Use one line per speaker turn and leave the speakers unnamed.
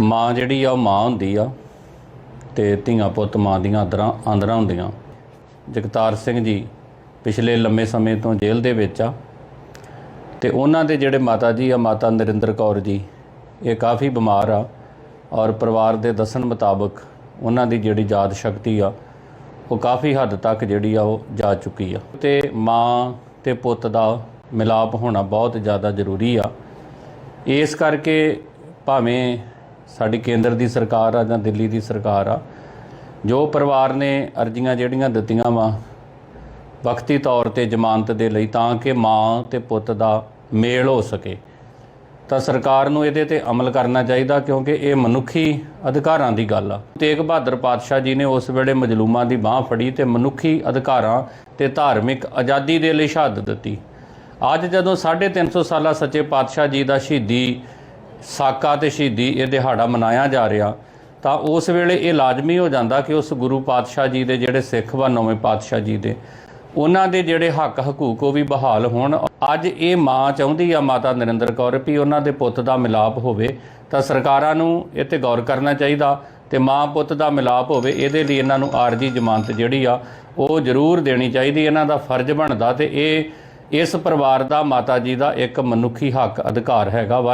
ਮਾਂ ਜਿਹੜੀ ਆ, ਉਹ ਮਾਂ ਹੁੰਦੀ ਆ ਤੇ ਧੀਆਂ ਪੁੱਤ ਮਾਂ ਦੀਆਂ ਅੰਦਰਾਂ ਆਂਦਰਾਂ ਹੁੰਦੀਆਂ। ਜਗਤਾਰ ਸਿੰਘ ਜੀ ਪਿਛਲੇ ਲੰਮੇ ਸਮੇਂ ਤੋਂ ਜੇਲ੍ਹ ਦੇ ਵਿੱਚ ਆ ਤੇ ਉਹਨਾਂ ਦੇ ਜਿਹੜੇ ਮਾਤਾ ਜੀ ਆ, ਮਾਤਾ ਨਰਿੰਦਰ ਕੌਰ ਜੀ, ਇਹ ਕਾਫੀ ਬਿਮਾਰ ਆ ਔਰ ਪਰਿਵਾਰ ਦੇ ਦੱਸਣ ਮੁਤਾਬਕ ਉਹਨਾਂ ਦੀ ਜਿਹੜੀ ਯਾਦ ਸ਼ਕਤੀ ਆ, ਉਹ ਕਾਫੀ ਹੱਦ ਤੱਕ ਜਿਹੜੀ ਆ, ਉਹ ਜਾ ਚੁੱਕੀ ਆ। ਤੇ ਮਾਂ ਤੇ ਪੁੱਤ ਦਾ ਮਿਲਾਪ ਹੋਣਾ ਬਹੁਤ ਜ਼ਿਆਦਾ ਜ਼ਰੂਰੀ ਆ। ਇਸ ਕਰਕੇ ਭਾਵੇਂ ਸਾਡੀ ਕੇਂਦਰ ਦੀ ਸਰਕਾਰ ਆ ਜਾਂ ਦਿੱਲੀ ਦੀ ਸਰਕਾਰ ਆ, ਜੋ ਪਰਿਵਾਰ ਨੇ ਅਰਜ਼ੀਆਂ ਜਿਹੜੀਆਂ ਦਿੱਤੀਆਂ ਵਾ, ਵਕਤੀ ਤੌਰ ਤੇ ਜ਼ਮਾਨਤ ਦੇ ਲਈ ਤਾਂ ਕਿ ਮਾਂ ਤੇ ਪੁੱਤ ਦਾ ਮੇਲ ਹੋ ਸਕੇ, ਤਾਂ ਸਰਕਾਰ ਨੂੰ ਇਹਦੇ ਤੇ ਅਮਲ ਕਰਨਾ ਚਾਹੀਦਾ ਕਿਉਂਕਿ ਇਹ ਮਨੁੱਖੀ ਅਧਿਕਾਰਾਂ ਦੀ ਗੱਲ ਆ। ਤੇਗ ਬਹਾਦਰ ਪਾਤਸ਼ਾਹ ਜੀ ਨੇ ਉਸ ਵੇਲੇ ਮਜਲੂਮਾਂ ਦੀ ਬਾਹ ਫੜੀ ਤੇ ਮਨੁੱਖੀ ਅਧਿਕਾਰਾਂ ਤੇ ਧਾਰਮਿਕ ਆਜ਼ਾਦੀ ਦੇ ਲਈ ਸ਼ਹਾਦਤ ਦਿੱਤੀ। ਅੱਜ ਜਦੋਂ 350 ਸਾਲਾ ਸੱਚੇ ਪਾਤਸ਼ਾਹ ਜੀ ਦਾ ਸ਼ਹੀਦੀ ਸਾਕਾ ਤੇ ਸ਼ਹੀਦੀ ਇਹ ਦਿਹਾੜਾ ਮਨਾਇਆ ਜਾ ਰਿਹਾ, ਤਾਂ ਉਸ ਵੇਲੇ ਇਹ ਲਾਜ਼ਮੀ ਹੋ ਜਾਂਦਾ ਕਿ ਉਸ ਗੁਰੂ ਪਾਤਸ਼ਾਹ ਜੀ ਦੇ ਜਿਹੜੇ ਸਿੱਖ ਵਾ, ਨੌਵੇਂ ਪਾਤਸ਼ਾਹ ਜੀ ਦੇ, ਉਹਨਾਂ ਦੇ ਜਿਹੜੇ ਹੱਕ ਹਕੂਕ ਉਹ ਵੀ ਬਹਾਲ ਹੋਣ। ਅੱਜ ਇਹ ਮਾਂ ਚਾਹੁੰਦੀ ਆ ਮਾਤਾ ਨਰਿੰਦਰ ਕੌਰ ਵੀ ਉਹਨਾਂ ਦੇ ਪੁੱਤ ਦਾ ਮਿਲਾਪ ਹੋਵੇ, ਤਾਂ ਸਰਕਾਰਾਂ ਨੂੰ ਇਹ ਤੇ ਗੌਰ ਕਰਨਾ ਚਾਹੀਦਾ ਤੇ ਮਾਂ ਪੁੱਤ ਦਾ ਮਿਲਾਪ ਹੋਵੇ, ਇਹਦੇ ਲਈ ਇਹਨਾਂ ਨੂੰ ਆਰਜੀ ਜ਼ਮਾਨਤ ਜਿਹੜੀ ਆ, ਉਹ ਜ਼ਰੂਰ ਦੇਣੀ ਚਾਹੀਦੀ, ਇਹਨਾਂ ਦਾ ਫਰਜ਼ ਬਣਦਾ ਤੇ ਇਹ ਇਸ ਪਰਿਵਾਰ ਦਾ ਮਾਤਾ ਜੀ ਦਾ ਇੱਕ ਮਨੁੱਖੀ ਹੱਕ ਅਧਿਕਾਰ ਹੈਗਾ ਵਾ।